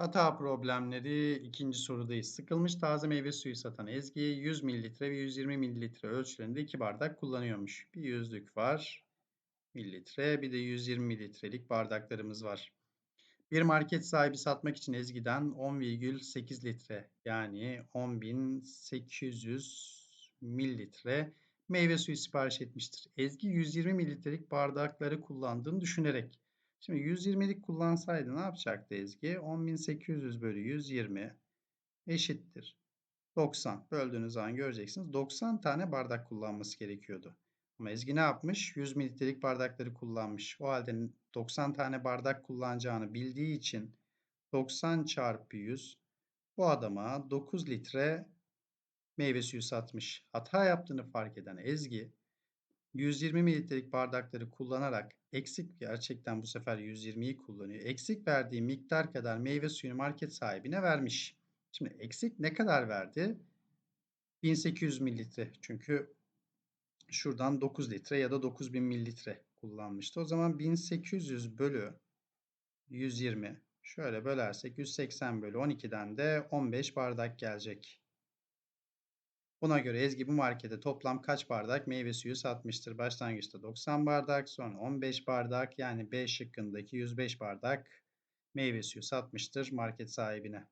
Hata problemleri ikinci sorudayız. Sıkılmış taze meyve suyu satan Ezgi 100 mililitre ve 120 mililitre ölçülerinde 2 bardak kullanıyormuş. Bir yüzlük var mililitre bir de 120 mililitrelik bardaklarımız var. Bir market sahibi satmak için Ezgi'den 10,8 litre yani 10.800 mililitre meyve suyu sipariş etmiştir. Ezgi 120 mililitrelik bardakları kullandığını düşünerek Şimdi 120'lik kullansaydı ne yapacaktı Ezgi? 10.800 bölü 120 eşittir. 90. Böldüğünüz zaman göreceksiniz. 90 tane bardak kullanması gerekiyordu. Ama Ezgi ne yapmış? 100 mililitrelik bardakları kullanmış. O halde 90 tane bardak kullanacağını bildiği için 90 çarpı 100 bu adama 9 litre meyve suyu satmış. Hata yaptığını fark eden Ezgi 120 mililitrelik bardakları kullanarak eksik gerçekten bu sefer 120'yi kullanıyor. Eksik verdiği miktar kadar meyve suyunu market sahibine vermiş. Şimdi eksik ne kadar verdi? 1800 mililitre. Çünkü şuradan 9 litre ya da 9000 mililitre kullanmıştı. O zaman 1800 bölü 120 şöyle bölersek 180 bölü 12'den de 15 bardak gelecek. Buna göre Ezgi bu markete toplam kaç bardak meyve suyu satmıştır? Başlangıçta 90 bardak, sonra 15 bardak yani B şıkkındaki 105 bardak meyve suyu satmıştır market sahibine.